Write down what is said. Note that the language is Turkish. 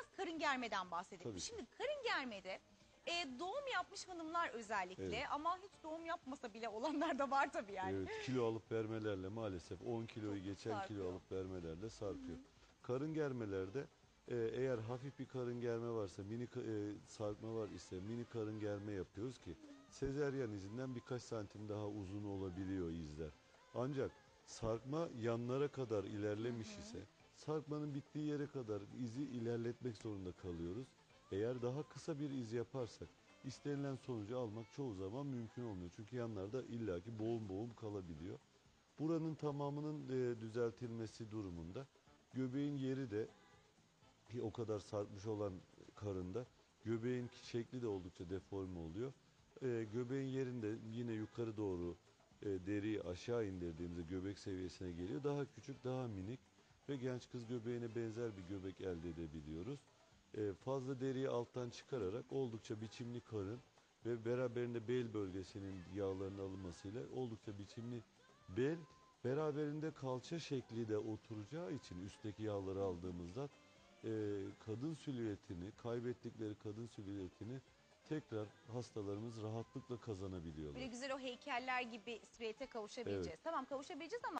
biraz karın germeden bahsedelim. Tabii. Şimdi karın germede e, doğum yapmış hanımlar özellikle Evet. ama hiç doğum yapmasa bile olanlar da var tabii yani. Evet, kilo alıp vermelerle maalesef 10 kiloyu geçen sarkıyor. kilo alıp vermelerle sarkıyor. Karın germelerde e, eğer hafif bir karın germe varsa, mini ka- e, sarkma var ise mini karın germe yapıyoruz ki sezeryan izinden birkaç santim daha uzun olabiliyor izler. Ancak sarkma yanlara kadar ilerlemiş ise sarkmanın bittiği yere kadar izi ilerletmek zorunda kalıyoruz. Eğer daha kısa bir iz yaparsak istenilen sonucu almak çoğu zaman mümkün olmuyor. Çünkü yanlarda illaki boğum boğum kalabiliyor. Buranın tamamının e, düzeltilmesi durumunda göbeğin yeri de o kadar sarkmış olan karında göbeğin şekli de oldukça deforme oluyor. E, göbeğin yerinde yine yukarı doğru e, deriyi aşağı indirdiğimizde göbek seviyesine geliyor. Daha küçük, daha minik ve genç kız göbeğine benzer bir göbek elde edebiliyoruz. E, fazla deriyi alttan çıkararak oldukça biçimli karın ve beraberinde bel bölgesinin yağlarının alınmasıyla oldukça biçimli bel beraberinde kalça şekli de oturacağı için üstteki yağları aldığımızda e, kadın silüetini, kaybettikleri kadın silüetini tekrar hastalarımız rahatlıkla kazanabiliyorlar. Böyle güzel o heykeller gibi silüete kavuşabileceğiz. Tamam kavuşabileceğiz ama